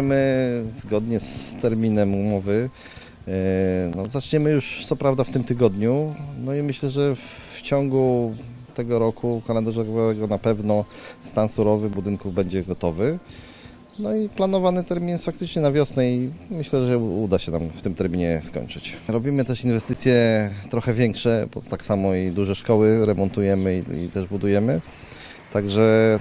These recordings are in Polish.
planujemy zgodnie z terminem umowy. e, No, zaczniemy już co prawda w tym tygodniu, no i myślę, że w ciągu tego roku kalendarzowego na pewno stan surowy budynków będzie gotowy. No i planowany termin jest faktycznie na wiosnę i myślę, że uda się nam w tym terminie skończyć. Robimy też inwestycje trochę większe, bo tak samo i duże szkoły remontujemy i, i też budujemy. Także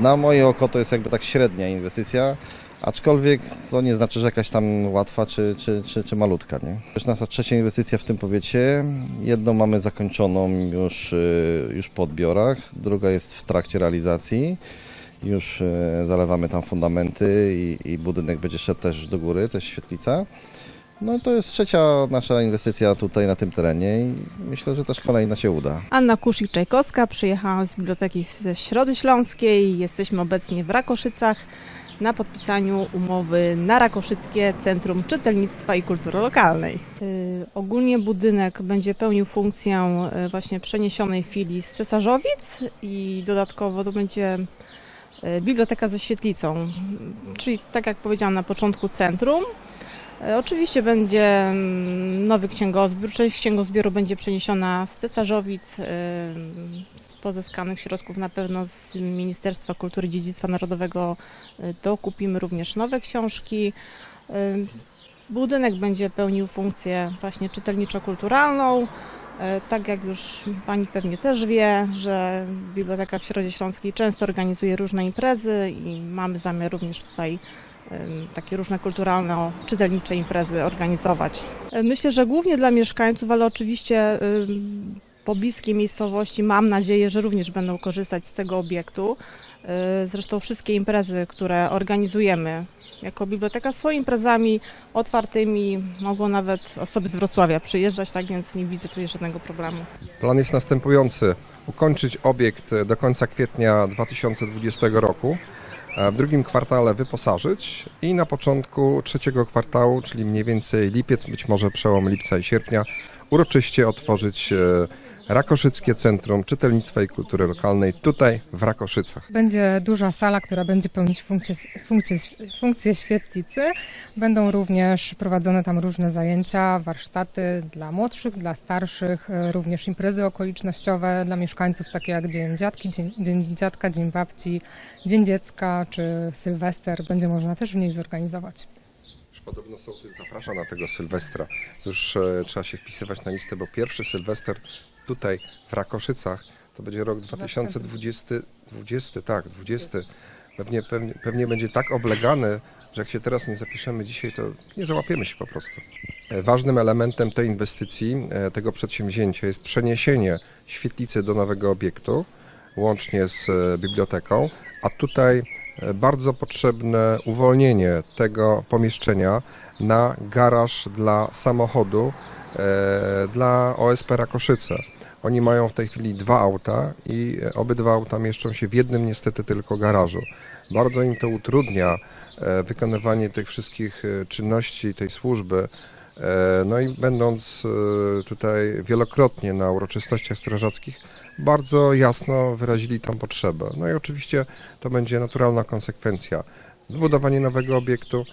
na moje oko to jest jakby tak średnia inwestycja, aczkolwiek to nie znaczy, że jakaś tam łatwa czy, czy, czy, czy malutka. Nie? To jest nasza trzecia inwestycja w tym powiecie. Jedną mamy zakończoną już, y, już po odbiorach, druga jest w trakcie realizacji. Już y, zalewamy tam fundamenty i, i budynek będzie szedł też do góry, jest świetlica. No to jest trzecia nasza inwestycja tutaj na tym terenie i myślę, że też kolejna się uda. Anna Kuszik-Czajkowska, przyjechałam z Biblioteki ze Środy Śląskiej. Jesteśmy obecnie w Rakoszycach na podpisaniu umowy na Rakoszyckie Centrum Czytelnictwa i Kultury Lokalnej. Yy, ogólnie budynek będzie pełnił funkcję yy, właśnie przeniesionej filii z Cesarzowic i dodatkowo to będzie yy, biblioteka ze świetlicą, czyli tak jak powiedziałam na początku centrum. E, Oczywiście będzie mm, nowy księgozbiór. Część księgozbioru będzie przeniesiona z Cesarzowic, em, z pozyskanych środków na pewno z Ministerstwa Kultury i Dziedzictwa Narodowego e, dokupimy również nowe książki. Budynek będzie pełnił funkcję właśnie czytelniczo-kulturalną. E, Tak jak już Pani pewnie też wie, że Biblioteka w Środzie Śląskiej często organizuje różne imprezy i mamy zamiar również tutaj takie różne kulturalno-czytelnicze imprezy organizować. Myślę, że głównie dla mieszkańców, ale oczywiście pobliskie miejscowości mam nadzieję, że również będą korzystać z tego obiektu. E, Zresztą wszystkie imprezy, które organizujemy jako biblioteka są imprezami otwartymi, mogą nawet osoby z Wrocławia przyjeżdżać, tak więc nie widzę tu żadnego problemu. Plan jest następujący. Ukończyć obiekt do końca kwietnia 2020 roku, w drugim kwartale wyposażyć i na początku trzeciego kwartału, czyli mniej więcej lipiec, być może przełom lipca i sierpnia, uroczyście otworzyć e, Rakoszyckie Centrum Czytelnictwa i Kultury Lokalnej tutaj w Rakoszycach. Będzie duża sala, która będzie pełnić funkcję, funkcję, funkcję świetlicy. Będą również prowadzone tam różne zajęcia, warsztaty dla młodszych, dla starszych, również imprezy okolicznościowe dla mieszkańców, takie jak Dzień Dziadki, Dzień, Dzień Dziadka, Dzień Babci, Dzień Dziecka czy Sylwester. Będzie można też w niej zorganizować. Podobno sołtys zaprasza na tego Sylwestra. Już e, trzeba się wpisywać na listę, bo pierwszy Sylwester tutaj w Rakoszycach to będzie rok 2020, 20, tak, 20. Pewnie, pewnie, pewnie będzie tak oblegany, że jak się teraz nie zapiszemy dzisiaj, to nie załapiemy się po prostu. E, Ważnym elementem tej inwestycji, e, tego przedsięwzięcia jest przeniesienie świetlicy do nowego obiektu, łącznie z e, biblioteką, a tutaj bardzo potrzebne uwolnienie tego pomieszczenia na garaż dla samochodu e, dla OSP Rakoszyce. Oni mają w tej chwili dwa auta i obydwa auta mieszczą się w jednym niestety tylko garażu. Bardzo im to utrudnia e, wykonywanie tych wszystkich e, czynności tej służby. E, No i będąc e, tutaj wielokrotnie na uroczystościach strażackich, bardzo jasno wyrazili tam potrzebę. No i oczywiście to będzie naturalna konsekwencja. Zbudowanie nowego obiektu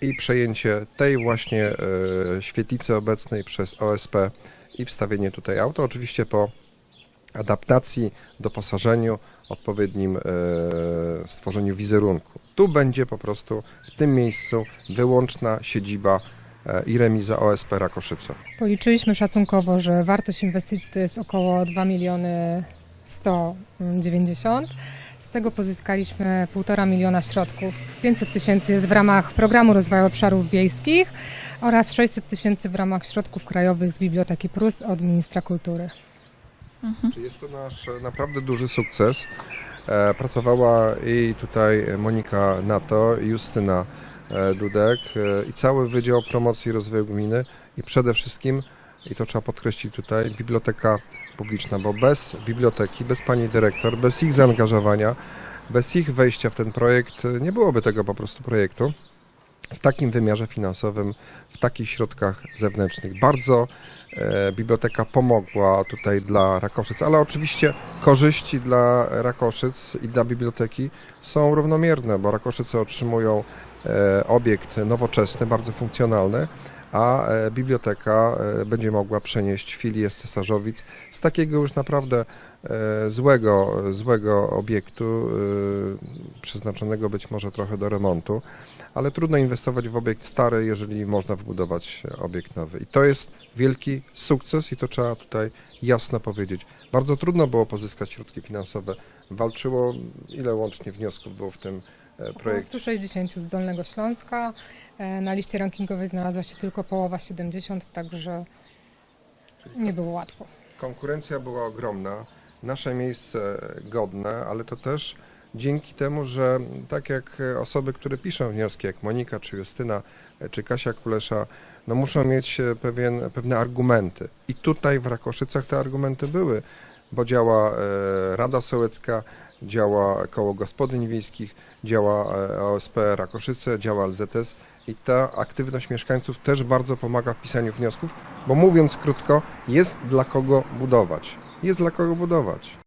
i przejęcie tej właśnie e, świetlicy obecnej przez OSP i wstawienie tutaj auta. Oczywiście po adaptacji, doposażeniu, odpowiednim stworzeniu wizerunku. Tu będzie po prostu w tym miejscu wyłączna siedziba i remiza OSP Rakoszyce. Policzyliśmy szacunkowo, że wartość inwestycji to jest około 2 miliony 190. Z tego pozyskaliśmy 1,5 miliona środków. 500 tysięcy jest w ramach programu rozwoju obszarów wiejskich oraz 600 tysięcy w ramach środków krajowych z Biblioteki Prus od ministra kultury. Czy jest to nasz naprawdę duży sukces. E, Pracowała i tutaj Monika Nato, i Justyna Dudek e, i cały Wydział Promocji i Rozwoju Gminy i przede wszystkim, i to trzeba podkreślić tutaj, biblioteka publiczna, bo bez biblioteki, bez pani dyrektor, bez ich zaangażowania, bez ich wejścia w ten projekt e, nie byłoby tego po prostu projektu w takim wymiarze finansowym, w takich środkach zewnętrznych. Bardzo e, biblioteka pomogła tutaj dla Rakoszyc, ale oczywiście korzyści dla Rakoszyc i dla biblioteki są równomierne, bo Rakoszyce otrzymują e, obiekt nowoczesny, bardzo funkcjonalny, a e, biblioteka e, będzie mogła przenieść filię z Cesarzowic z takiego już naprawdę e, złego, złego obiektu, e, przeznaczonego być może trochę do remontu, ale trudno inwestować w obiekt stary, jeżeli można wbudować obiekt nowy. I to jest wielki sukces i to trzeba tutaj jasno powiedzieć. Bardzo trudno było pozyskać środki finansowe. Walczyło, ile łącznie wniosków było w tym projekcie? 160 z Dolnego Śląska. E, Na liście rankingowej znalazła się tylko połowa 70, także nie było łatwo. Konkurencja była ogromna, nasze miejsce godne, ale to też dzięki temu, że tak jak osoby, które piszą wnioski, jak Monika, czy Justyna, czy Kasia Kulesza, no muszą mieć e, pewien, pewne argumenty. I tutaj w Rakoszycach te argumenty były, bo działa e, Rada Sołecka, działa Koło Gospodyń Wiejskich, działa e, OSP Rakoszyce, działa LZS i ta aktywność mieszkańców też bardzo pomaga w pisaniu wniosków, bo mówiąc krótko, jest dla kogo budować. Jest dla kogo budować.